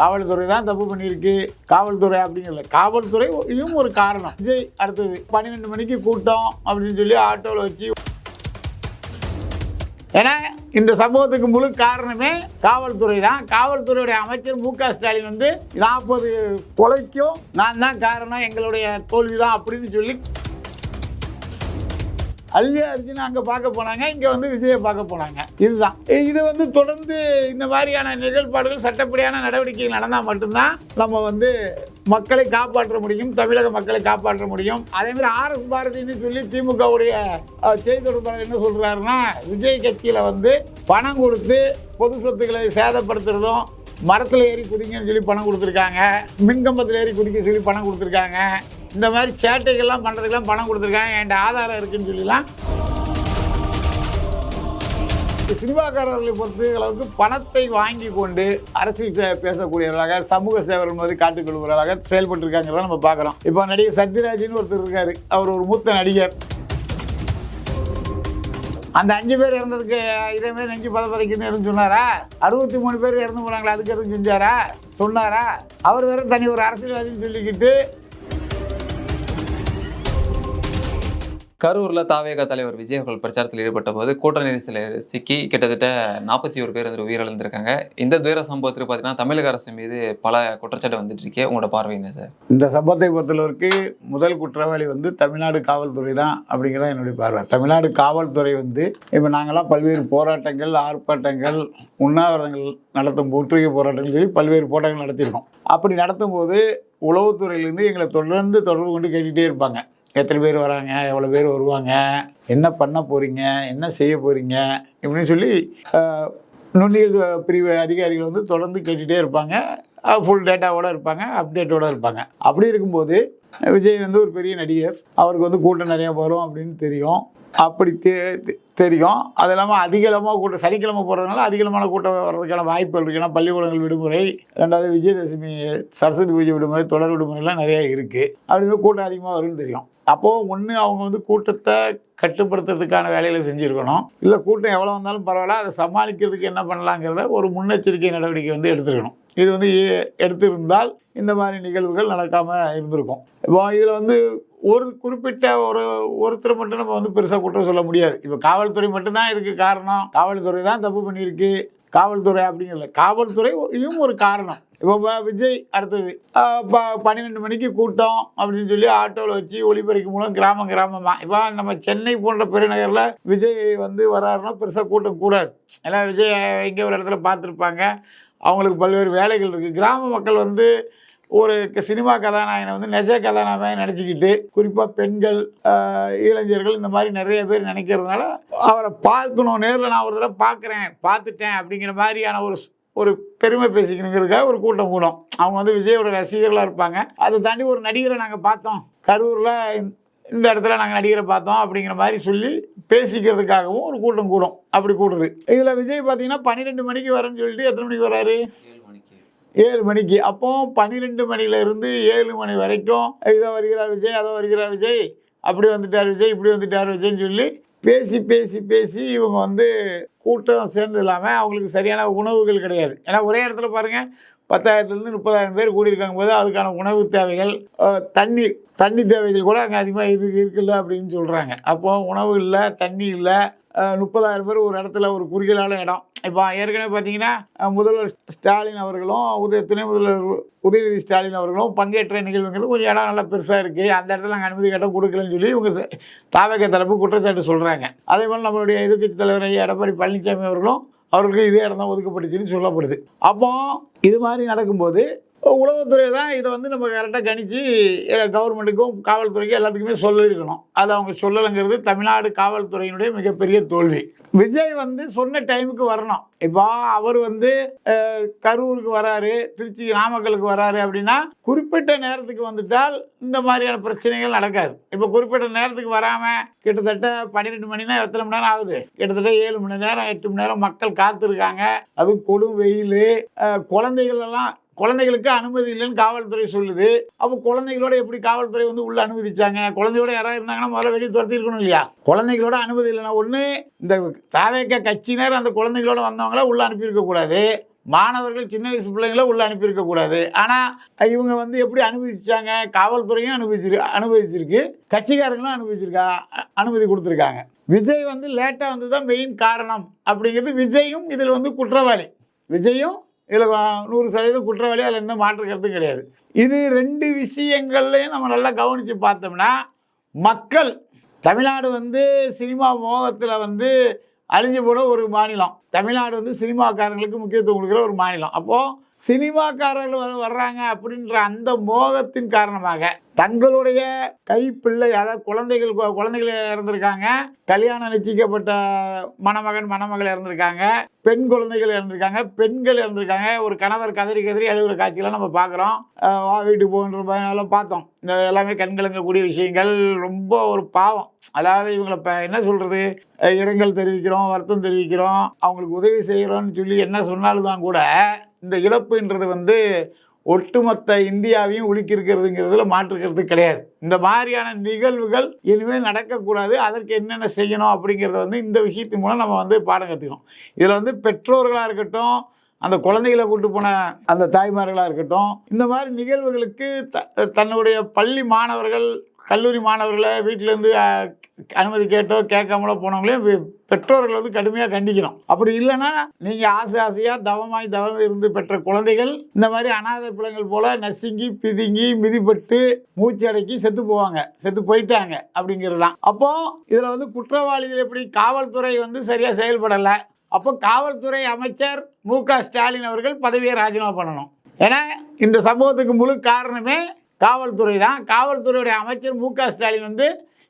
காவல்துறை தான் தப்பு பண்ணியிருக்கு. காவல்துறை அப்படிங்கல இதுவும் ஒரு காரணம். விஜய் அடுத்தது பன்னிரெண்டு மணிக்கு கூட்டம் அப்படின்னு சொல்லி ஆட்டோவில் வச்சு ஏன்னா இந்த சம்பவத்துக்கு முழு காரணமே காவல்துறை தான். காவல்துறையுடைய அமைச்சர் மு க ஸ்டாலின் வந்து நாற்பது கொலைக்கும் நான் தான் காரணம். எங்களுடைய தோல்வி தான் அப்படின்னு சொல்லி அல்லி அர்ஜுன் அங்கே பார்க்க போனாங்க இங்கே வந்து விஜயை பார்க்க போனாங்க. இதுதான். இது வந்து தொடர்ந்து இந்த மாதிரியான நிகழ்பாடுகள் சட்டப்படியான நடவடிக்கைகள் நடந்தால் மட்டும்தான் நம்ம வந்து மக்களை காப்பாற்ற முடியும் தமிழக மக்களை காப்பாற்ற முடியும். அதே மாதிரி ஆர்எஸ் பாரதின்னு சொல்லி திமுகவுடைய செய்தி தொடர்பாளர் என்ன சொல்கிறாருன்னா விஜய் கட்சியில் வந்து பணம் கொடுத்து பொது சொத்துக்களை சேதப்படுத்துறதும் மரத்தில் ஏறி குதிங்கன்னு சொல்லி பணம் கொடுத்துருக்காங்க மின்கம்பத்தில் ஏறி குதிக்க சொல்லி பணம் கொடுத்துருக்காங்க. இந்த மாதிரி சேட்டைகள்லாம் பண்ணுறதுக்கெல்லாம் பணம் கொடுத்துருக்காங்க. என்கிட்ட ஆதாரம் இருக்குன்னு சொல்லிலாம். சினிமாக்காரர்களை பொறுத்த அளவுக்கு பணத்தை வாங்கி கொண்டு அரசியல் சே- பேசக்கூடியவர்களாக சமூக சேவர்கள் மாதிரி காட்டுக்கொள்வர்களாக செயல்பட்டு இருக்காங்கிறத நம்ம பார்க்குறோம். இப்போ நடிகர் சத்யராஜ்னு ஒருத்தர் இருக்காரு. அவர் ஒரு மூத்த நடிகர். அந்த அஞ்சு பேர் இறந்ததுக்கு இதே மாதிரி நெஞ்சு பத பதைக்குன்னு சொன்னாரா? அறுபத்தி மூணு பேர் இறந்து போனாங்களா அதுக்கு எதுவும் செஞ்சாரா? சொன்னாரா? அவர் வேற தனி ஒரு அரசியல்வாதின்னு சொல்லிக்கிட்டு கரூரில் தாவேக தலைவர் விஜய் அவர்கள் பிரச்சாரத்தில் ஈடுபட்ட போது கூட்ட நெரிசலில் சிக்கி கிட்டத்தட்ட நாற்பத்தி ஒரு பேர் வந்து உயிரிழந்திருக்காங்க. இந்த துயர சம்பவத்தில் பார்த்தீங்கன்னா தமிழக அரசு மீது பல குற்றச்சாட்டு வந்துட்டு இருக்கே. உங்களோட பார்வை என்ன சார்? இந்த சம்பவத்தை பொறுத்தளவுக்கு முதல் குற்றவாளி வந்து தமிழ்நாடு காவல்துறை தான் அப்படிங்கிறத என்னுடைய பார்வை. தமிழ்நாடு காவல்துறை வந்து இப்போ நாங்களாம் பல்வேறு போராட்டங்கள் ஆர்ப்பாட்டங்கள் உண்ணாவிரதங்கள் நடத்தும் முற்றுகை போராட்டங்கள் சொல்லி பல்வேறு போராட்டங்கள் நடத்தியிருக்கோம். அப்படி நடத்தும் போது உளவுத்துறையிலேருந்து எங்களை தொடர்ந்து தொடர்பு கொண்டு கேட்டுகிட்டே இருப்பாங்க. எத்தனை பேர் வராங்க எவ்வளோ பேர் வருவாங்க என்ன பண்ண போகிறீங்க என்ன செய்ய போகிறீங்க இப்படின்னு சொல்லி நுண்ணியல் பிரிவு அதிகாரிகள் வந்து தொடர்ந்து கேட்டுகிட்டே இருப்பாங்க. ஃபுல் டேட்டாவோடு இருப்பாங்க அப்டேட்டோடு இருப்பாங்க. அப்படி இருக்கும்போது விஜய் வந்து ஒரு பெரிய நடிகர். அவருக்கு வந்து கூட்டம் நிறையா வரும் அப்படின்னு தெரியும். அப்படி தெ தெரியும். அது இல்லாமல் அதிகளமாக கூட்டம் சனிக்கிழமை போகிறதுனால அதிகளமான கூட்டம் வர்றதுக்கான வாய்ப்புகள் இருக்குது ஏன்னா பள்ளிக்கூடங்கள் விடுமுறை ரெண்டாவது விஜயதசமி சரஸ்வதி பூஜை விடுமுறை தொடர் விடுமுறைலாம் நிறையா இருக்குது அப்படின்னு கூட்டம் அதிகமாக வரும்னு தெரியும். அப்போது ஒன்று அவங்க வந்து கூட்டத்தை கட்டுப்படுத்துறதுக்கான வேலைகளை செஞ்சுருக்கணும். இல்லை கூட்டம் எவ்வளோ வந்தாலும் பரவாயில்ல அதை சமாளிக்கிறதுக்கு என்ன பண்ணலாங்கிறத ஒரு முன்னெச்சரிக்கை நடவடிக்கை வந்து எடுத்துருக்கணும். இது வந்து எடுத்திருந்தால் இந்த மாதிரி நிகழ்வுகள் நடக்காமல் இருந்திருக்கும். இப்போ இதில் வந்து ஒரு குறிப்பிட்ட ஒரு ஒருத்தர் மட்டும் நம்ம வந்து பெருசாக குற்றம் சொல்ல முடியாது. இப்போ காவல்துறை மட்டும்தான் இதுக்கு காரணம். காவல்துறை தான் தப்பு பண்ணியிருக்கு. காவல்துறை அப்படிங்கிறல காவல்துறையும் ஒரு காரணம். இப்போ விஜய் அடுத்தது இப்போ ப- பன்னிரெண்டு மணிக்கு கூட்டம் அப்படின்னு சொல்லி ஆட்டோவில் வச்சு ஒளிபரிக்கும் மூலம் கிராமம் கிராமமாக இப்போ நம்ம சென்னை போன்ற பெருநகரில் விஜய் வந்து வராருன்னா பெருசாக கூட்டம் கூடாது. ஏன்னா விஜய் எங்கே ஒரு இடத்துல பார்த்துருப்பாங்க. அவங்களுக்கு பல்வேறு வேலைகள் இருக்குது கிராம மக்கள் வந்து ஒரு க- சினிமா கதாநாயகனை வந்து நெஜ கதாநாயகன் நினச்சிக்கிட்டு குறிப்பாக பெண்கள் இளைஞர்கள் இந்த மாதிரி நிறைய பேர் நினைக்கிறதுனால அவரை பார்க்கணும். நேரில் நான் ஒரு தடவை பார்க்குறேன் பார்த்துட்டேன் அப்படிங்கிற மாதிரியான ஒரு ஒரு பெருமை பேசிக்கணுங்கிறதுக்காக ஒரு கூட்டம் கூடும். அவங்க வந்து விஜயோட ரசிகர்களாக இருப்பாங்க. அதை தாண்டி ஒரு நடிகரை நாங்கள் பார்த்தோம். கரூரில் இந்த இடத்துல நாங்கள் நடிகரை பார்த்தோம் அப்படிங்கிற மாதிரி சொல்லி பேசிக்கிறதுக்காகவும் ஒரு கூட்டம் கூடும். அப்படி கூடுது. இதில் விஜய் பார்த்தீங்கன்னா பன்னிரெண்டு மணிக்கு வரேன்னு சொல்லிட்டு எத்தனை மணிக்கு வராரு ஏழு மணிக்கு. அப்போ பன்னிரெண்டு மணிலேருந்து ஏழு மணி வரைக்கும் இதோ வருகிறார் விஜய் அதோ வருகிறார் விஜய் அப்படி வந்துட்டார் விஜய் இப்படி வந்துட்டார் விஜய்ன்னு சொல்லி பேசி பேசி பேசி இவங்க வந்து கூட்டம் சேர்ந்து இல்லாமல் அவங்களுக்கு சரியான உணவுகள் கிடையாது. ஏன்னா ஒரே இடத்துல பாருங்கள் பத்தாயிரத்துலேருந்து முப்பதாயிரம் பேர் கூடியிருக்காங்க போது அதுக்கான உணவு தேவைகள் தண்ணி தண்ணி தேவைகள் கூட அங்கே அதிகமாக இது இருக்குல்ல அப்படின்னு சொல்கிறாங்க அப்போ உணவு இல்லை தண்ணி இல்லை முப்பதாயிரம் பேர் ஒரு இடத்துல ஒரு குறுகியலான இடம். இப்போ ஏற்கனவே பார்த்தீங்கன்னா முதல்வர் ஸ்டாலின் அவர்களும் உதய துணை முதல்வர் உதயநிதி ஸ்டாலின் அவர்களும் பங்கேற்ற நிகழ்வுங்கிறது கொஞ்சம் இடம் நல்லா பெருசாக இருக்குது அந்த இடத்துல நாங்கள் அனுமதி கேட்டால் கொடுக்கலன்னு சொல்லி இவங்க தாவக தரப்பு குற்றச்சாட்டு சொல்கிறாங்க அதே போல் நம்மளுடைய எதிர்க்கட்சி தலைவர் ஐயா எடப்பாடி பழனிசாமி அவர்களும் அவர்களுக்கு இதே இடம் தான் ஒதுக்கப்பட்டுச்சுன்னு சொல்லப்படுது. அப்போ இது மாதிரி நடக்கும்போது உளவுத்துறை தான் இதை வந்து நம்ம கரெக்டாக கணித்து கவர்மெண்ட்டுக்கும் காவல்துறைக்கும் எல்லாத்துக்குமே சொல்லியிருக்கணும். அது அவங்க சொல்லலைங்கிறது தமிழ்நாடு காவல்துறையினுடைய மிகப்பெரிய தோல்வி. விஜய் வந்து சொன்ன டைமுக்கு வரணும். இப்போ அவர் வந்து கரூருக்கு வராரு திருச்சி நாமக்கலுக்கு வராரு அப்படின்னா குறிப்பிட்ட நேரத்துக்கு வந்துட்டால் இந்த மாதிரியான பிரச்சனைகள் நடக்காது. இப்போ குறிப்பிட்ட நேரத்துக்கு வராமல் கிட்டத்தட்ட பன்னிரெண்டு மணினா எத்தனை மணி நேரம் ஆகுது? கிட்டத்தட்ட ஏழு மணி நேரம் எட்டு மணி நேரம் மக்கள் காத்திருக்காங்க. அதுவும் கொடும் வெயில் குழந்தைகள் எல்லாம் குழந்தைகளுக்கு அனுமதி இல்லைன்னு காவல்துறை சொல்லுது. அப்போ குழந்தைகளோட எப்படி காவல்துறை வந்து உள்ள அனுமதிச்சாங்க? குழந்தையோட யாராவது இருந்தாங்கன்னா முதல்ல வெளியே துரத்தி இருக்கணும் இல்லையா? குழந்தைகளோட அனுமதி இல்லைன்னா ஒன்று இந்த தாவேக்க கட்சியினர் அந்த குழந்தைகளோட வந்தவங்கள உள்ள அனுப்பியிருக்க கூடாது. மாணவர்கள் சின்ன வயசு பிள்ளைங்கள உள்ள அனுப்பியிருக்க கூடாது. ஆனால் இவங்க வந்து எப்படி அனுமதிச்சாங்க? காவல்துறையும் அனுபவிச்சிரு அனுபவிச்சிருக்கு கட்சிக்காரங்களும் அனுபவிச்சிருக்கா அனுமதி கொடுத்துருக்காங்க. விஜய் வந்து லேட்டாக வந்து தான் மெயின் காரணம். அப்படிங்கிறது விஜயும் இதில் வந்து குற்றவாளி. விஜயும் இதில் நூறு சதவீதம் குற்றவாளி அதில் எந்த மாற்று கருத்தும் கிடையாது. இது ரெண்டு விஷயங்கள்லையும் நம்ம நல்லா கவனித்து பார்த்தோம்னா மக்கள் தமிழ்நாடு வந்து சினிமா மோகத்தில் வந்து அழிஞ்சு போன ஒரு மாநிலம். தமிழ்நாடு வந்து சினிமாக்காரங்களுக்கு முக்கியத்துவம் கொடுக்குற ஒரு மாநிலம். அப்போது சினிமாக்காரர்கள் வர்றாங்க அப்படின்ற அந்த மோகத்தின் காரணமாக தங்களுடைய கைப்பிள்ளை அதாவது குழந்தைகள் குழந்தைகள் இறந்துருக்காங்க. கல்யாணம் நிச்சயிக்கப்பட்ட மணமகன் மணமகள் இறந்துருக்காங்க. பெண் குழந்தைகள் இறந்துருக்காங்க. பெண்கள் இறந்துருக்காங்க. ஒரு கணவர் கதறி கதறி அழுகிற காட்சியெல்லாம் நம்ம பார்க்குறோம். வா வீட்டுக்கு போகின்ற எல்லாம் பார்த்தோம். இந்த எல்லாமே கண்கலங்கக்கூடிய விஷயங்கள். ரொம்ப ஒரு பாவம். அதாவது இவங்களை இப்போ என்ன சொல்கிறது இரங்கல் தெரிவிக்கிறோம் வருத்தம் தெரிவிக்கிறோம். அவங்களுக்கு உதவி செய்கிறோம்னு சொல்லி என்ன சொன்னாலும் தான் கூட இந்த இழப்புன்றது வந்து ஒட்டுமொத்த இந்தியாவையும் உலுக்கியிருக்கிறதுங்கிறதுல மாற்றுக்கிறது கிடையாது. இந்த மாதிரியான நிகழ்வுகள் இனிமேல் நடக்கக்கூடாது அதற்கு என்னென்ன செய்யணும் அப்படிங்கிறத வந்து இந்த விஷயத்தின் மூலம் நம்ம வந்து பாடம் கற்றுக்கணும் இதில் வந்து பெற்றோர்களாக இருக்கட்டும் அந்த குழந்தைகளை கூட்டு போன அந்த தாய்மார்களாக இருக்கட்டும் இந்த மாதிரி நிகழ்வுகளுக்கு த தன்னுடைய பள்ளி மாணவர்கள் கல்லூரி மாணவர்களை வீட்டிலேருந்து அனுமதி கேட்டோ கேட்காமலோ போனவங்களையும் பெற்றோர்கள் வந்து கடுமையாக கண்டிக்கணும். அப்படி இல்லைன்னா நீங்கள் ஆசை ஆசையாக தவமாய் தவம் இருந்து பெற்ற குழந்தைகள் இந்த மாதிரி அனாதை பிள்ளைங்கள் போல் நசுங்கி பிதுங்கி மிதிப்பட்டு மூச்சு அடக்கி செத்து போவாங்க. செத்து போயிட்டாங்க அப்படிங்கிறது தான் அப்போது இதில் வந்து குற்றவாளிகள் எப்படி காவல்துறை வந்து சரியாக செயல்படலை. அப்போ காவல்துறை அமைச்சர் மு க ஸ்டாலின் அவர்கள் பதவியை ராஜினாமா பண்ணணும். ஏன்னா இந்த சம்பவத்துக்கு முழு காரணமே காவல்துறை தான். காவல்துறையுடைய அமைச்சர் மு க ஸ்டாலின் வந்து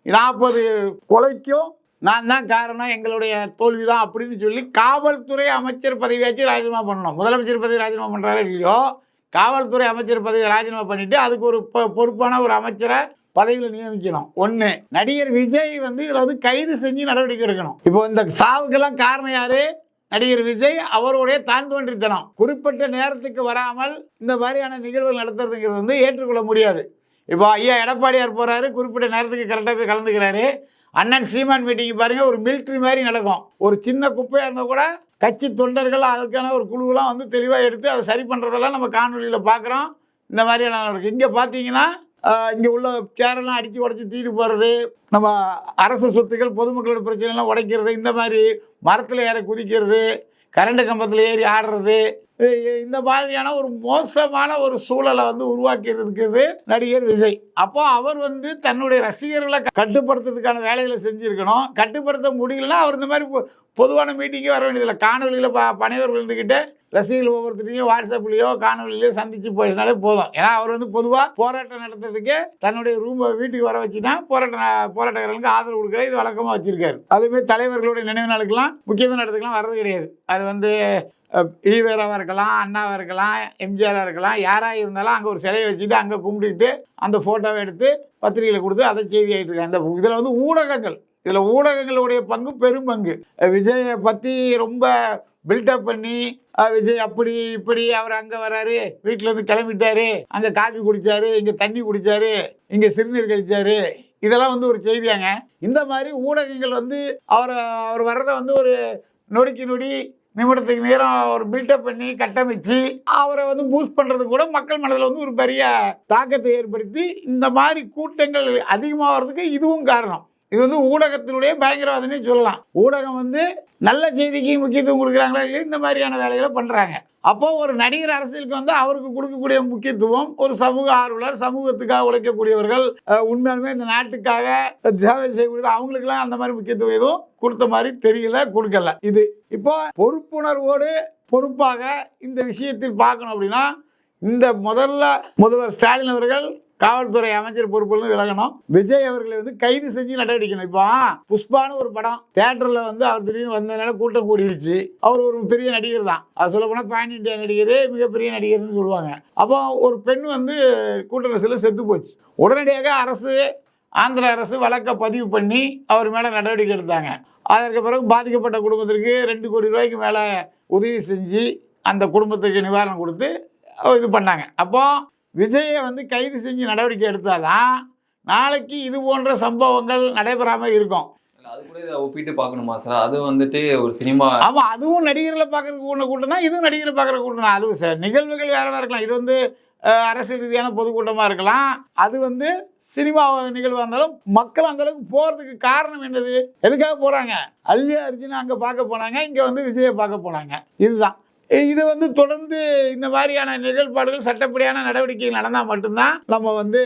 நாற்பது கொலைக்கும் நான் தான் காரணம் எங்களுடைய தோல்வி தான் அப்படின்னு சொல்லி காவல்துறை அமைச்சர் பதவியாச்சும் ராஜினாமா பண்ணணும். முதலமைச்சர் பதவி ராஜினாமா பண்ணுறாரோ இல்லையோ காவல்துறை அமைச்சர் பதவியை ராஜினாமா பண்ணிவிட்டு அதுக்கு ஒரு பொ- பொறுப்பான ஒரு அமைச்சரை பதவியில் நியமிக்கணும். ஒன்று நடிகர் விஜய் வந்து இதில் வந்து கைது செஞ்சு நடவடிக்கை எடுக்கணும். இப்போ இந்த சாவுக்கெல்லாம் காரணம் யார்? நடிகர் விஜய் அவருடைய தான் தோன்றித்தனம் குறிப்பிட்ட நேரத்துக்கு வராமல் இந்த மாதிரியான நிகழ்வுகள் நடத்துறதுங்கிறது வந்து ஏற்றுக்கொள்ள முடியாது. இப்போ ஐயா எடப்பாடியார் போகிறாரு குறிப்பிட்ட நேரத்துக்கு கரெக்டாக போய் கலந்துக்கிறாரு. அண்ணன் சீமான் மீட்டிங் பாருங்கள் ஒரு மிலிட்ரி மாதிரி நடக்கும். ஒரு சின்ன குப்பையாக இருந்தால் கூட கட்சி தொண்டர்கள் அதுக்கான ஒரு குழுவெலாம் வந்து தெளிவாக எடுத்து அதை சரி பண்ணுறதெல்லாம் நம்ம காணொலியில் பார்க்குறோம் இந்த மாதிரியான இருக்குது இங்கே பார்த்தீங்கன்னா இங்கே உள்ள சேரெல்லாம் அடித்து உடச்சி தூக்கிட்டு போகிறது நம்ம அரசு சொத்துக்கள் பொதுமக்களோட பிரச்சனைலாம் உடைக்கிறது இந்த மாதிரி மரத்தில் ஏற குதிக்கிறது கரண்ட் கம்பத்தில் ஏறி ஆடுறது இந்த மாதிரியான ஒரு மோசமான ஒரு சூழலை வந்து உருவாக்கி இருக்கிறது நடிகர் விஜய். அப்போ அவர் வந்து தன்னுடைய ரசிகர்களை கட்டுப்படுத்துறதுக்கான வேலைகளை செஞ்சுருக்கணும். கட்டுப்படுத்த முடியலன்னா அவர் இந்த மாதிரி பொ- பொதுவான மீட்டிங்கே வர வேண்டியதில்லை. காணொலியில் ப பனைவர் இருந்துக்கிட்டு ரசிகர்கள் ஒவ்வொருத்தரையும் வாட்ஸ்அப்லேயோ காணொலியிலையோ சந்திச்சு போயிடுச்சினாலே போதும். ஏன்னா அவர் வந்து பொதுவாக போராட்டம் நடத்துறதுக்கு தன்னுடைய ரூம் வீட்டுக்கு வர வச்சு தான் போராட்ட போராட்டக்காரர்களுக்கு ஆதரவு கொடுக்குற இது வழக்கமாக வச்சிருக்காரு. அதேமாதிரி தலைவர்களுடைய நினைவு நாளுக்கெல்லாம் முக்கியமான இடத்துக்குலாம் வர்றது கிடையாது. அது வந்து ஈவேராவாக இருக்கலாம் அண்ணாவாக இருக்கலாம் எம்ஜிஆராக இருக்கலாம் யாராக இருந்தாலும் அங்கே ஒரு சிலையை வச்சுட்டு அங்கே கும்பிட்டுட்டு அந்த ஃபோட்டோவை எடுத்து பத்திரிகையில் கொடுத்து அதை செய்தி ஆகிட்டு இருக்காங்க. இந்த இதில் வந்து ஊடகங்கள் இதில் ஊடகங்களுடைய பங்கு பெரும் பங்கு. விஜயை பற்றி ரொம்ப பில்டப் பண்ணி விஜய் அப்படி இப்படி அவர் அங்கே வராரு வீட்டில் இருந்து கிளம்பிட்டாரு அங்கே காஃபி குடித்தாரு இங்கே தண்ணி குடிச்சாரு இங்கே சிறுநீர் கழித்தாரு இதெல்லாம் வந்து ஒரு செய்தியாங்க. இந்த மாதிரி ஊடகங்கள் வந்து அவரை அவர் வர்றதை வந்து ஒரு நொடிக்கு நொடி நிமிடத்துக்கு நேரம் ஒரு பில்டப் பண்ணி கட்டமைச்சு அவரை வந்து பூஸ்ட் பண்ணுறது கூட மக்கள் மனதில் வந்து ஒரு பெரிய தாக்கத்தை ஏற்படுத்தி இந்த மாதிரி கூட்டங்கள் அதிகமாகிறதுக்கு இதுவும் காரணம். இது வந்து ஊடகத்தினுடைய பயங்கரவாதனே சொல்லலாம். ஊடகம் வந்து நல்ல செய்திக்கு முக்கியத்துவம் கொடுக்குறாங்களா இல்லையா? இந்த மாதிரியான வேலைகளை பண்ணுறாங்க அப்போ ஒரு நடிகர் அரசியலுக்கு வந்து அவருக்கு கொடுக்கக்கூடிய முக்கியத்துவம் ஒரு சமூக ஆர்வலர் சமூகத்துக்காக உழைக்கக்கூடியவர்கள் உண்மையாலுமே இந்த நாட்டுக்காக சேவை செய்யக்கூடிய அவங்களுக்குலாம் அந்த மாதிரி முக்கியத்துவம் எதுவும் கொடுத்த மாதிரி தெரியல கொடுக்கல. இது இப்போ பொறுப்புணர்வோடு பொறுப்பாக இந்த விஷயத்தில் பார்க்கணும் அப்படின்னா இந்த முதல்ல முதல்வர் ஸ்டாலின் அவர்கள் காவல்துறை அமைச்சர் பொறுப்பிலிருந்து விலகணும். விஜய் அவர்களை வந்து கைது செஞ்சு நடவடிக்கணும். இப்போ புஷ்பான்னு ஒரு படம் தேட்டரில் வந்து அவர் திடீர்னு வந்ததுனால கூட்டம் கூடிருச்சு. அவர் ஒரு பெரிய நடிகர் தான். அது சொல்ல போனால் பேன் இண்டியா நடிகர் மிகப்பெரிய நடிகர்னு சொல்லுவாங்க. அப்போ ஒரு பெண் வந்து கூட்டரசில் செத்து போச்சு. உடனடியாக அரசு ஆந்திர அரசு வழக்கை பதிவு பண்ணி அவர் மேலே நடவடிக்கை எடுத்தாங்க. அதற்கு பிறகு பாதிக்கப்பட்ட குடும்பத்திற்கு ரெண்டு கோடி ரூபாய்க்கு மேலே உதவி செஞ்சு அந்த குடும்பத்துக்கு நிவாரணம் கொடுத்து இது பண்ணாங்க. அப்போ விஜயை வந்து கைது செஞ்சு நடவடிக்கை எடுத்தாதான் நாளைக்கு இது போன்ற சம்பவங்கள் நடைபெறாமல் இருக்கும். அது கூட ஒப்பிட்டு பார்க்கணுமா சார்? அது வந்துட்டு ஒரு சினிமா ஆமா அதுவும் நடிகர்களை பார்க்கறதுக்கு ஒன்று கூட்டம் தான் இதுவும் நடிகரை பார்க்குற கூட்டம் தான் அது ச- நிகழ்வுகள் வேற வேற இருக்கலாம். இது வந்து அரசியல் ரீதியான பொதுக்கூட்டமா இருக்கலாம். அது வந்து சினிமா நிகழ்வாக இருந்தாலும் மக்கள் அந்த அளவுக்கு போறதுக்கு காரணம் என்னது? எதுக்காக போறாங்க? அல்லி அர்ஜுன் அங்க பார்க்க போனாங்க இங்க வந்து விஜயை பார்க்க போனாங்க. இதுதான். இது வந்து தொடர்ந்து இந்த மாதிரியான நிகழ்பாடுகள் சட்டப்படியான நடவடிக்கைகள் நடந்தால் மட்டும்தான் நம்ம வந்து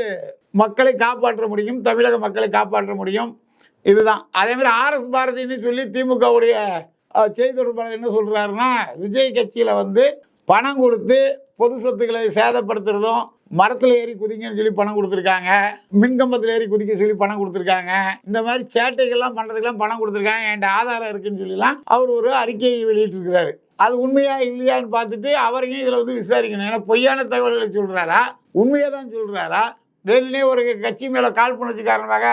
மக்களை காப்பாற்ற முடியும் தமிழக மக்களை காப்பாற்ற முடியும். இதுதான். அதே மாதிரி ஆர்எஸ் பாரதின்னு சொல்லி திமுகவுடைய செய்தி தொடர்பாளர் என்ன சொல்கிறாருன்னா விஜய் கட்சியில் வந்து பணம் கொடுத்து பொது சொத்துக்களை சேதப்படுத்துறதும் மரத்தில் ஏறி குதிங்கன்னு சொல்லி பணம் கொடுத்துருக்காங்க. மின்கம்பத்தில் ஏறி குதிக்க சொல்லி பணம் கொடுத்துருக்காங்க. இந்த மாதிரி சேட்டைகள்லாம் பண்ணுறதுக்கெல்லாம் பணம் கொடுத்துருக்காங்க. என்கிட்ட ஆதாரம் இருக்குன்னு சொல்லிலாம் அவர் ஒரு அறிக்கையை வெளியிட்டிருக்கிறாரு. அது உண்மையா இல்லையான்னு பார்த்துட்டு அவரையும் இதில் வந்து விசாரிக்கணும். ஏன்னா பொய்யான தகவல்களை சொல்கிறாரா உண்மையை தான் சொல்கிறாரா வேணுனே ஒரு கட்சி மேலே கால் புணர்ச்சி காரணமாக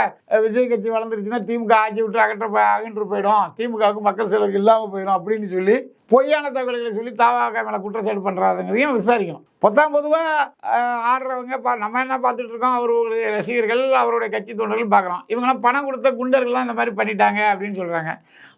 விஜய் கட்சி வளர்ந்துருச்சுன்னா திமுக ஆட்சி விட்டு அகற்ற அகன்று போயிடும். திமுகவுக்கு மக்கள் செலவுக்கு இல்லாமல் போயிடும் அப்படின்னு சொல்லி பொய்யான தகவல்களை சொல்லி தாவாக மேலே குற்றச்சாட்டு பண்ணுறாதுங்கிறதையும் விசாரிக்கணும். பத்தாம் பொதுவாக ஆடுறவங்க பா நம்ம என்ன பார்த்துட்டு இருக்கோம்? அவருடைய ரசிகர்கள் அவருடைய கட்சி தொண்டர்கள் பார்க்குறோம். இவங்கெல்லாம் பணம் கொடுத்த குண்டர்கள்லாம் இந்த மாதிரி பண்ணிட்டாங்க அப்படின்னு சொல்கிறாங்க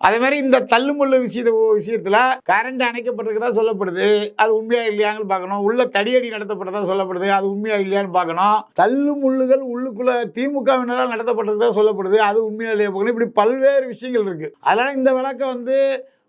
அதே மாதிரி இந்த தள்ளுமுள்ளு விஷயத்த விஷயத்தில் கரண்ட் அணைக்கப்பட்டிருக்கதா சொல்லப்படுது. அது உண்மையாக இல்லையாங்கன்னு பார்க்கணும். உள்ள தடியடி நடத்தப்பட்டதா சொல்லப்படுது. அது உண்மையாக இல்லையான்னு பார்க்கணும். தள்ளுமுள்ளுகள் உள்ளுக்குள்ளே உள்ளுக்குள்ள திமுகவினரால் நடத்தப்பட்டிருக்கதா சொல்லப்படுது. அது உண்மையாக இல்லையா பார்க்கணும். இப்படி பல்வேறு விஷயங்கள் இருக்குது அதனால் இந்த விளக்கம் வந்து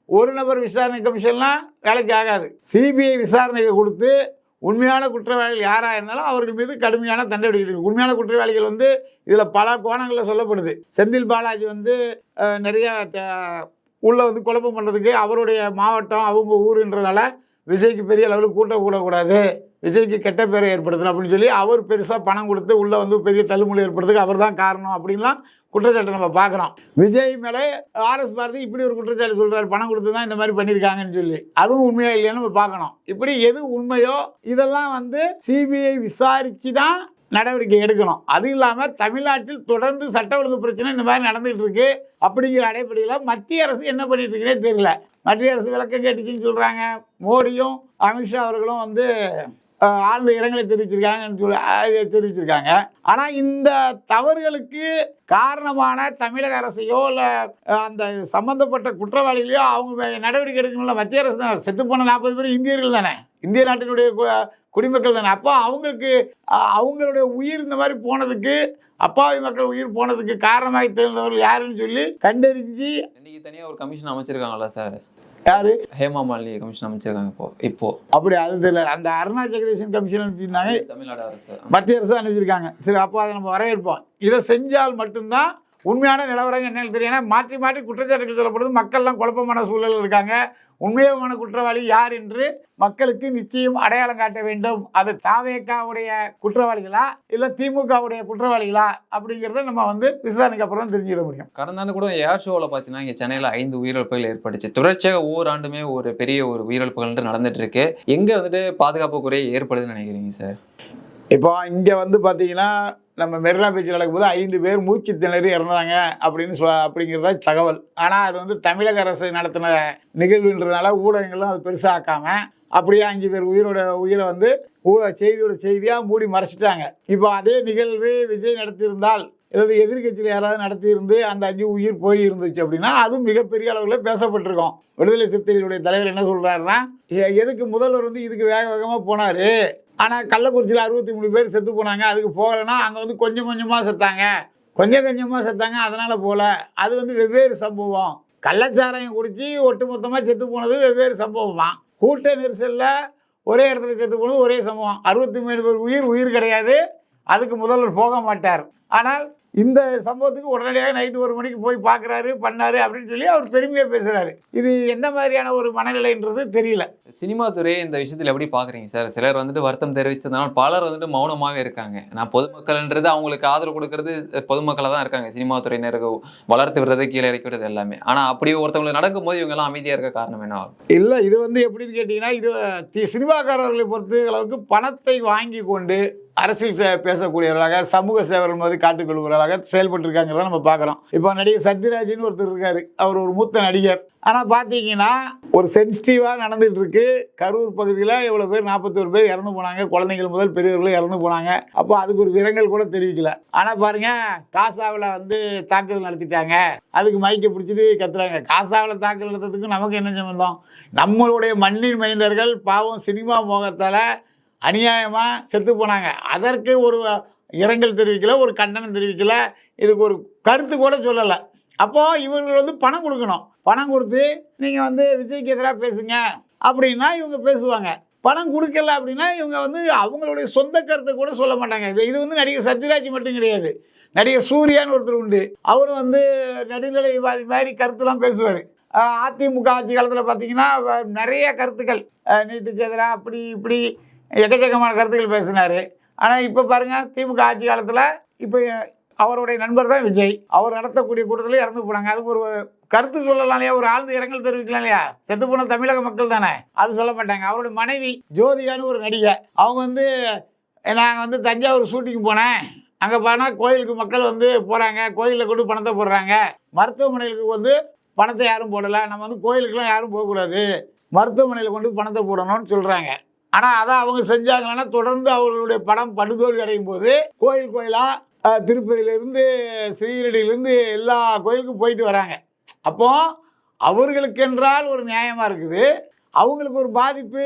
ஒரு நபர் விசாரணை கமிஷன்லாம் வேலைக்கு ஆகாது. சிபிஐ விசாரணைக்கு கொடுத்து உண்மையான குற்றவாளிகள் யாராக இருந்தாலும் அவர்கள் மீது கடுமையான தண்டனை இருக்கு உண்மையான குற்றவாளிகள் வந்து இதில் பல கோணங்களில் சொல்லப்படுது. செந்தில் பாலாஜி வந்து நிறைய த- வந்து குழப்பம் பண்ணுறதுக்கு அவருடைய மாவட்டம் அவங்க ஊருன்றதால விஜய்க்கு பெரிய அளவில் கூட்டம் கூடக்கூடாது விஜய்க்கு கெட்ட பேரை ஏற்படுத்தணும் அப்படின்னு சொல்லி அவர் பெருசாக பணம் கொடுத்து உள்ளே வந்து பெரிய தள்ளுமுள்ளி ஏற்படுறதுக்கு அவர் தான் காரணம் அப்படின்லாம் குற்றச்சாட்டை நம்ம பார்க்குறோம். விஜய் மேலே ஆர்எஸ் பாரதி இப்படி ஒரு குற்றச்சாட்டு சொல்கிறார் பணம் கொடுத்து தான் இந்த மாதிரி பண்ணியிருக்காங்கன்னு சொல்லி. அதுவும் உண்மையா இல்லையான்னு நம்ம பார்க்கணும். இப்படி எது உண்மையோ இதெல்லாம் வந்து சிபிஐ விசாரித்து தான் நடவடிக்கை எடுக்கணும். அது இல்லாமல் தமிழ்நாட்டில் தொடர்ந்து சட்ட ஒழுங்கு பிரச்சனை இந்த மாதிரி நடந்துகிட்டு இருக்கு. அப்படிங்கிற அடிப்படையில் மத்திய அரசு என்ன பண்ணிட்டு இருக்குன்னே தெரியல. மத்திய அரசு விளக்கம் கேட்டுச்சுன்னு சொல்கிறாங்க மோடியும் அமித்ஷா அவர்களும் வந்து ஆழ்ந்த இரங்கலை தெரிவிச்சிருக்காங்கன்னு சொல்லி தெரிவிச்சிருக்காங்க. ஆனால் இந்த தவறுகளுக்கு காரணமான தமிழக அரசையோ இல்லை அந்த சம்பந்தப்பட்ட குற்றவாளிகளையோ அவங்க நடவடிக்கை எடுக்கணும்ல. மத்திய அரசு தானே? செத்து போன நாற்பது பேர் இந்தியர்கள் தானே? இந்திய நாட்டினுடைய கு- குடிமக்கள் தானே? அப்போ அவங்களுக்கு அவங்களுடைய உயிர் இந்த மாதிரி போனதுக்கு அப்பாவி மக்கள் உயிர் போனதுக்கு காரணமாக தெரிந்தவர்கள் யாருன்னு சொல்லி கண்டறிஞ்சு இன்னைக்கு தனியாக ஒரு கமிஷன் அமைச்சிருக்காங்களா சார். யாரு? ஹேமா மாலினி கமிஷன் அமைச்சிருக்காங்க இப்போ இப்போ. அப்படி அது தெரியல. அந்த அருணா ஜெகதீசன் கமிஷன் அனுப்பியிருந்தாங்க தமிழ்நாடு அரசு. மத்திய அரசு அனுப்பியிருக்காங்க. சரி அப்போ அதை நம்ம வரவேற்போம். இதை செஞ்சால் மட்டும்தான் உண்மையான நிலவரம் என்னன்னு தெரியும். மாற்றி மாற்றி குற்றச்சாட்டுகள் சொல்லப்படுது. மக்கள்லாம் குழப்பமான சூழலில் இருக்காங்க. உண்மையான குற்றவாளி யார் என்று மக்களுக்கு நிச்சயம் அடையாளம் காட்ட வேண்டும். அது தாவேக்காவுடைய குற்றவாளிகளா இல்லை திமுகவுடைய குற்றவாளிகளா அப்படிங்கிறத நம்ம வந்து விசாரணைக்கு அப்புறம் தான் தெரிஞ்சுக்க முடியும். கடந்த ஆண்டு கூட ஏர் ஷோவில் பார்த்தீங்கன்னா இங்கே சென்னையில் ஐந்து உயிரிழப்புகள் ஏற்பட்டுச்சு. தொடர்ச்சியாக ஒவ்வொரு ஆண்டுமே ஒரு பெரிய ஒரு உயிரிழப்புகள் நடந்துட்டு இருக்கு. எங்கே வந்துட்டு பாதுகாப்பு குறை ஏற்படுதுன்னு நினைக்கிறீங்க சார்? இப்போ இங்கே வந்து பார்த்தீங்கன்னா நம்ம மெரினா பீச்சில் நடக்கும்போது ஐந்து பேர் மூச்சு திணறி இறந்தாங்க அப்படின்னு சொ அப்படிங்கிறத தகவல். ஆனால் அது வந்து தமிழக அரசு நடத்தின நிகழ்வுன்றதுனால ஊடகங்களும் அது பெருசாக அப்படியே அஞ்சு பேர் உயிரோட உயிரை வந்து ஊ செய்தியோட செய்தியாக மூடி மறைச்சிட்டாங்க. இப்போ அதே நிகழ்வு விஜய் நடத்தியிருந்தால் அல்லது எதிர்கட்சியில் யாராவது நடத்தியிருந்து அந்த அஞ்சு உயிர் போய் இருந்துச்சு அப்படின்னா அதுவும் மிகப்பெரிய அளவில் பேசப்பட்டிருக்கோம். விடுதலை சிறுத்தைகளுடைய தலைவர் என்ன சொல்கிறாருன்னா எதுக்கு முதல்வர் வந்து இதுக்கு வேக வேகமாக போனார்? ஆனால் கள்ளக்குறிச்சியில் அறுபத்தி மூணு பேர் செத்து போனாங்க. அதுக்கு போகலைன்னா அங்கே வந்து கொஞ்சம் கொஞ்சமாக செத்தாங்க. கொஞ்சம் கொஞ்சமாக செத்தாங்க. அதனால் போகல அது வந்து வெவ்வேறு சம்பவம். கள்ளச்சாராயம் குடித்து ஒட்டுமொத்தமாக செத்து போனது வெவ்வேறு சம்பவமா? கூட்ட நெரிசலில் ஒரே இடத்துல செத்து போனது ஒரே சம்பவம். அறுபத்தி மூணு பேர் உயிர் உயிர் கிடையாது. அதுக்கு முதல்வர் போக மாட்டார். ஆனால் இந்த சம்பவத்துக்கு உடனடியாக நைட்டு ஒரு மணிக்கு போய் பார்க்குறாரு பண்ணாரு அப்படின்னு சொல்லி அவர் பெருமையாக பேசுகிறாரு இது எந்த மாதிரியான ஒரு மனநிலைன்றது தெரியல. சினிமா துறையை இந்த விஷயத்தில் எப்படி பார்க்குறீங்க சார்? சிலர் வந்துட்டு வருத்தம் தெரிவித்ததுனால பலர் வந்துட்டு மௌனமாகவே இருக்காங்க. நான் பொதுமக்கள்ன்றது அவங்களுக்கு ஆதரவு கொடுக்கறது பொதுமக்களாக தான் இருக்காங்க. சினிமா துறையினருக்கு வளர்த்து விடுறது கீழே இறக்கி விடுறது எல்லாமே. ஆனால் அப்படி ஒருத்தவங்களுக்கு நடக்கும்போது இவங்க எல்லாம் அமைதியாக இருக்க காரணம் என்ன இல்லை இது வந்து எப்படின்னு கேட்டிங்கன்னா இது சினிமாக்காரர்களை பொறுத்த அளவுக்கு பணத்தை வாங்கி கொண்டு அரசியல் சே- பேசக்கூடியவர்களாக சமூக சேவர்கள் மாதிரி காட்டுக்கொள்வர்களாக செயல்பட்டுருக்காங்கிறத நம்ம பார்க்குறோம். இப்போ நடிகர் சத்யராஜ்னு ஒருத்தர் இருக்காரு. அவர் ஒரு மூத்த நடிகர். ஆனால் பார்த்தீங்கன்னா ஒரு சென்சிட்டிவாக நடந்துகிட்டு இருக்கு கரூர் பகுதியில் இவ்வளோ பேர்? நாற்பத்தோரு பேர் இறந்து போனாங்க. குழந்தைகள் முதல் பெரியவர்களும் இறந்து போனாங்க. அப்போ அதுக்கு ஒரு விரங்கல் கூட தெரிவிக்கல. ஆனால் பாருங்க காசாவில் வந்து தாக்குதல் நடத்திட்டாங்க. அதுக்கு மைக்கை பிடிச்சிட்டு கத்துறாங்க. காசாவில் தாக்குதல் நடத்துறதுக்கு நமக்கு என்ன சம்பந்தம்? நம்மளுடைய மண்ணின் மைந்தர்கள் பாவம் சினிமா மோகத்தால் அநியாயமாக செத்து போனாங்க. அதற்கு ஒரு இரங்கல் தெரிவிக்கல ஒரு கண்டனம் தெரிவிக்கல. இதுக்கு ஒரு கருத்து கூட சொல்லலை. அப்போது இவர்கள் வந்து பணம் கொடுக்கணும். பணம் கொடுத்து நீங்கள் வந்து விஜய்க்கு எதிராக பேசுங்க அப்படின்னா இவங்க பேசுவாங்க. பணம் கொடுக்கல அப்படின்னா இவங்க வந்து அவங்களுடைய சொந்த கருத்தை கூட சொல்ல மாட்டாங்க. இது- இது வந்து நடிகர் சத்யராஜ் மட்டும் கிடையாது. நடிகர் சூர்யான்னு ஒருத்தர் உண்டு. அவர் வந்து நடுநிலைவாதி மாதிரி கருத்துலாம் பேசுவார். அதிமுக ஆட்சி காலத்தில் பார்த்தீங்கன்னா நிறைய கருத்துக்கள். நீட்டுக்கு எதிராக அப்படி இப்படி. எக்கச்சக்கமான கருத்துக்கள் பேசினார். ஆனால் இப்போ பாருங்கள் திமுக ஆட்சி காலத்தில் இப்போ அவருடைய நண்பர் தான் விஜய். அவர் நடத்தக்கூடிய கூட்டத்தில் இறந்து போனாங்க. அதுக்கு ஒரு கருத்து சொல்லலாம் இல்லையா? ஒரு ஆழ்ந்த இரங்கல் தெரிவிக்கலாம் இல்லையா? செத்து போன தமிழக மக்கள் தானே? அது சொல்ல மாட்டாங்க. அவருடைய மனைவி ஜோதிகான்னு ஒரு நடிகை. அவங்க வந்து நாங்கள் வந்து தஞ்சாவூர் ஷூட்டிங் போனேன். அங்கே போனால் கோயிலுக்கு மக்கள் வந்து போகிறாங்க கோயிலில் கொண்டு பணத்தை போடுறாங்க. மருத்துவமனைகளுக்கு வந்து பணத்தை யாரும் போடலை. நம்ம வந்து கோயிலுக்கெல்லாம் யாரும் போகக்கூடாது. மருத்துவமனையில் கொண்டு பணத்தை போடணும்னு சொல்கிறாங்க ஆனால் அதை அவங்க செஞ்சாங்கன்னா தொடர்ந்து அவர்களுடைய படம் படுதோல்வி அடையும் போது கோயில் கோயிலாக திருப்பதியிலேருந்து ஸ்ரீரடியிலேருந்து எல்லா கோயிலுக்கும் போயிட்டு வராங்க. அப்போ அவர்களுக்கென்றால் ஒரு நியாயமாக இருக்குது. அவங்களுக்கு ஒரு பாதிப்பு.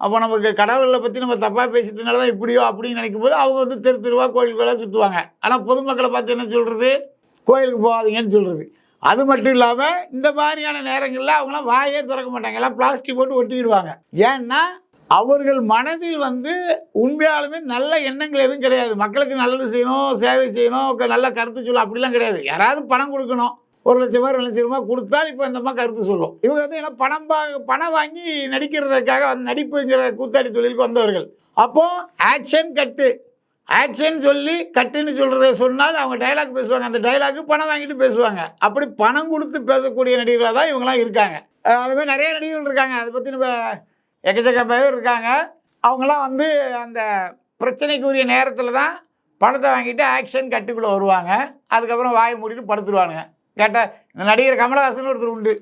அப்போ நமக்கு கடவுளை பற்றி நம்ம தப்பாக பேசிட்டனால தான் இப்படியோ அப்படின்னு நினைக்கும் போது அவங்க வந்து தெரு தெருவாக கோயில் கோயிலாக சுற்றுவாங்க ஆனால் பொதுமக்களை பார்த்து என்ன சொல்கிறது கோயிலுக்கு போகாதீங்கன்னு சொல்கிறது அது மட்டும் இல்லாமல் இந்த மாதிரியான நேரங்களில் அவங்களாம் வாயே திறக்க மாட்டாங்க. எல்லாம் பிளாஸ்டிக் போட்டு ஒட்டிக்கிடுவாங்க. ஏன்னா அவர்கள் மனதில் வந்து உண்மையாலுமே நல்ல எண்ணங்கள் எதுவும் கிடையாது. மக்களுக்கு நல்லது செய்யணும் சேவை செய்யணும் க- நல்ல கருத்து சொல்லும் அப்படிலாம் கிடையாது. யாராவது பணம் கொடுக்கணும். ஒரு லட்சம் ரூபாய் ரெண்டு லட்சம் ரூபாய் கொடுத்தால் இப்போ இந்த மாதிரி கருத்து சொல்லும். இவங்க வந்து ஏன்னா பணம் பா பணம் வாங்கி நடிக்கிறதுக்காக வந்து நடிப்புங்கிற கூத்தாடி தொழிலுக்கு வந்தவர்கள். அப்போது ஆக்ஷன் கட்டு. ஆக்ஷன் சொல்லி கட்டுன்னு சொல்கிறத சொன்னால் அவங்க டைலாக் பேசுவாங்க. அந்த டைலாக்கு பணம் வாங்கிட்டு பேசுவாங்க. அப்படி பணம் கொடுத்து பேசக்கூடிய நடிகர்களாக தான் இவங்கெல்லாம் இருக்காங்க. அதுமாதிரி நிறைய நடிகர்கள் இருக்காங்க. அதை பற்றி நம்ம எக்கச்சக்க பேர் இருக்காங்க. அவங்களாம் வந்து அந்த பிரச்சனைக்குரிய நேரத்தில் தான் பணத்தை வாங்கிட்டு ஆக்ஷன் கட்டுக்குள்ளே வருவாங்க. அதுக்கப்புறம் வாயை மூடிட்டு படுத்துருவானுங்க. கேட்டால் இந்த நடிகர் கமலஹாசன் ஒருத்தர் உண்டு.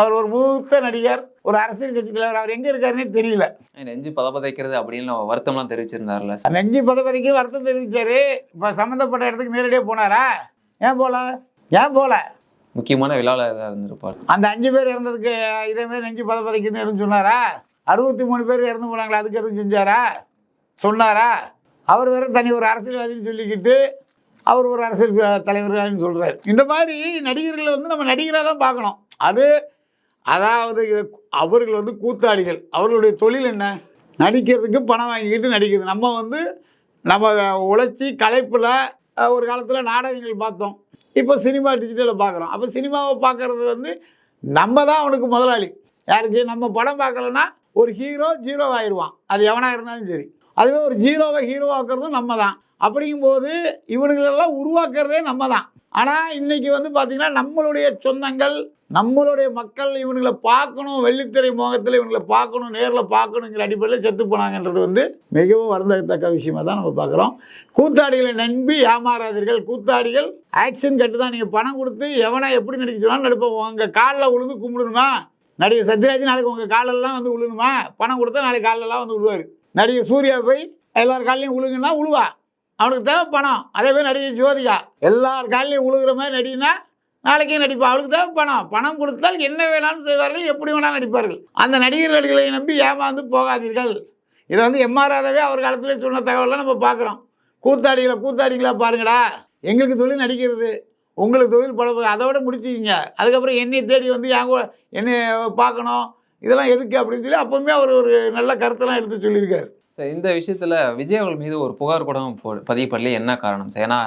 அவர் ஒரு மூத்த நடிகர் ஒரு அரசியல் கட்சி தலைவர். அவர் எங்கே இருக்காருன்னே தெரியல. நெஞ்சு பதப்பதைக்கிறது அப்படின்னு வருத்தம்லாம் தெரிவிச்சிருந்தாருல்ல சார்? நெஞ்சு பதப்பதிக்கு வருத்தம் தெரிவிச்சாரு. இப்போ சம்மந்தப்பட்ட இடத்துக்கு நேரடியாக போனாரா? ஏன் போகல ஏன் போகல முக்கியமான விழாவில் இருந்திருப்பார். அந்த அஞ்சு பேர் இறந்ததுக்கு இதே மாதிரி நெஞ்சு பதப்பதிக்குன்னு எதுவும் சொன்னாரா? அறுபத்தி மூணு பேர் இறந்து போனாங்களா? அதுக்கு எதுவும் செஞ்சாரா? சொன்னாரா? அவர் வேற தனி ஒரு அரசியல்வாதின்னு சொல்லிக்கிட்டு அவர் ஒரு அரசியல் தலைவர்னு சொல்கிறார் இந்த மாதிரி நடிகர்களை வந்து நம்ம நடிகராக தான் பார்க்கணும். அது அதாவது இது- அவர்கள் வந்து கூத்தாளிகள். அவர்களுடைய தொழில் என்ன? நடிக்கிறதுக்கு பணம் வாங்கிக்கிட்டு நடிக்கிறது நம்ம வந்து நம்ம உழைச்சி களைப்பில் ஒரு காலத்தில் நாடகங்கள் பார்த்தோம். இப்போ சினிமா டிஜிட்டலில் பார்க்குறோம். அப்போ சினிமாவை பார்க்குறது வந்து நம்ம தான் அவனுக்கு முதலாளி. யாருக்கு? நம்ம படம் பார்க்கலன்னா ஒரு ஹீரோ ஜீரோ ஆயிடுவான். அது எவனாக இருந்தாலும் சரி. அதுவே ஒரு ஜீரோவை ஹீரோவாக்குறதும் நம்ம தான் அப்படிங்கும்போது இவனுங்களெல்லாம் உருவாக்குறதே நம்ம தான் ஆனால் இன்னைக்கு வந்து பார்த்திங்கன்னா நம்மளுடைய சொந்தங்கள் நம்மளுடைய மக்கள் இவனுங்களை பார்க்கணும் வெள்ளித்திரை முகத்தில் இவங்களை பார்க்கணும் நேரில் பார்க்கணுங்கிற அடிப்படையில் செத்து போனாங்கன்றது வந்து மிகவும் வருந்தத்தக்க விஷயமா தான் நம்ம பார்க்குறோம். கூத்தாடிகளை நம்பி ஏமாறாதீர்கள். கூத்தாடிகள் ஆக்ஷன் கட்டு தான் நீங்கள் பணம் கொடுத்து எவனை எப்படி நடிக்க சொன்னாலும் நடிப்போம். உங்கள் காலில் விழுந்து கும்பிடணுமா நடிகர் சத்யராஜ் நாளைக்கு உங்கள் காலெல்லாம் வந்து விழுணுமா பணம் கொடுத்தா நாளைக்கு காலெல்லாம் வந்து விழுவார் நடிகர் சூர்யா போய் எல்லார் காலையும் விழுகுன்னா விழுவா அவனுக்கு தேவை பணம். அதே மாதிரி நடிகை ஜோதிகா. எல்லார் காலையும் விழுகிற மாதிரி நடினா நாளைக்கே நடிப்பா. அவளுக்கு தேவை பணம். பணம் கொடுத்தால் என்ன வேணாலும் செய்வார்கள் எப்படி வேணாலும் நடிப்பார்கள். அந்த நடிகர் நடிகளை நம்பி ஏமாந்து போகாதீர்கள். இதை வந்து எம்ஆர் ராதாவே அவர் காலத்திலே சொன்ன தகவலாம் நம்ம பார்க்குறோம். கூத்தாடிகளை கூத்தாடிகளா பாருங்கடா. எங்களுக்கு தொழில் நடிக்கிறது. உங்களுக்கு தொழில் பழப்பு அதோட முடிச்சுக்கிங்க. அதுக்கப்புறம் என்னை தேடி வந்து என் கூட என்னை பார்க்கணும். இதெல்லாம் எதுக்கு அப்படின்னு சொல்லி அப்போவுமே அவர் ஒரு நல்ல கருத்தெல்லாம் எடுத்து சொல்லியிருக்காரு. சார் இந்த விஷயத்தில் விஜய் அவர்கள் மீது ஒரு புகார் கூட பதிவு பண்ணல என்ன காரணம் சார்? ஏன்னா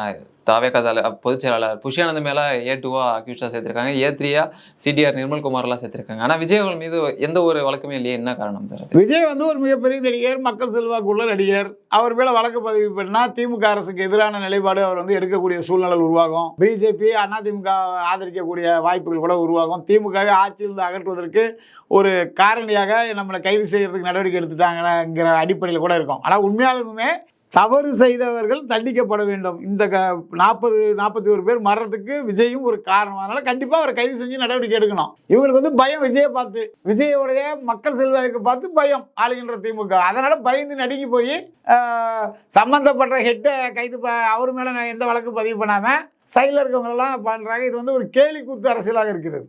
தாவேக்கா தலை பொதுச் செயலாளர் புஷியானந்த மேலே ஏ டூவா அக்யூஸ்டாக சேர்த்துருக்காங்க. ஏ த்ரீயா சிடிஆர் நிர்மல்குமார்லாம் சேர்த்துருக்காங்க. ஆனால் விஜய் அவர்கள் மீது எந்த ஒரு வழக்குமே இல்லையே என்ன காரணம் சார் விஜய் வந்து ஒரு மிகப்பெரிய நடிகர் மக்கள் செல்வாக்குள்ள நடிகர். அவர் மேலே வழக்கு பதிவு பண்ணால் திமுக அரசுக்கு எதிரான நிலைப்பாடு அவர் வந்து எடுக்கக்கூடிய சூழ்நிலை உருவாகும். பிஜேபி அதிமுக ஆதரிக்கக்கூடிய வாய்ப்புகள் கூட உருவாகும். திமுகவை ஆட்சியிலிருந்து அகற்றுவதற்கு ஒரு காரணியாக நம்மளை கைது செய்யறதுக்கு நடவடிக்கை எடுத்துட்டாங்கிற அடிப்படையில் கூட இருக்கும். ஆனால் உண்மையாலுமே தவறு செய்தவர்கள் தண்டிக்கப்பட வேண்டும். இந்த க நாற்பது நாற்பத்தி ஒரு பேர் மரணத்துக்கு விஜயும் ஒரு காரணம். அதனால கண்டிப்பாக அவரை கைது செஞ்சு நடவடிக்கை எடுக்கணும். இவங்களுக்கு வந்து பயம் விஜயை பார்த்து. விஜயோடைய மக்கள் செல்வாக்கு பார்த்து பயம் ஆளுகின்ற திமுக. அதனால் பயந்து நடுங்கி போய் சம்மந்தப்பட்ட ஹெட்டை கைது ப அவர் மேலே எந்த வழக்கு பதிவு பண்ணாமல் சைடில் இருக்கவங்களெல்லாம் பண்ணுறாங்க இது வந்து ஒரு கேலி கூத்து அரசியலாக இருக்கிறது.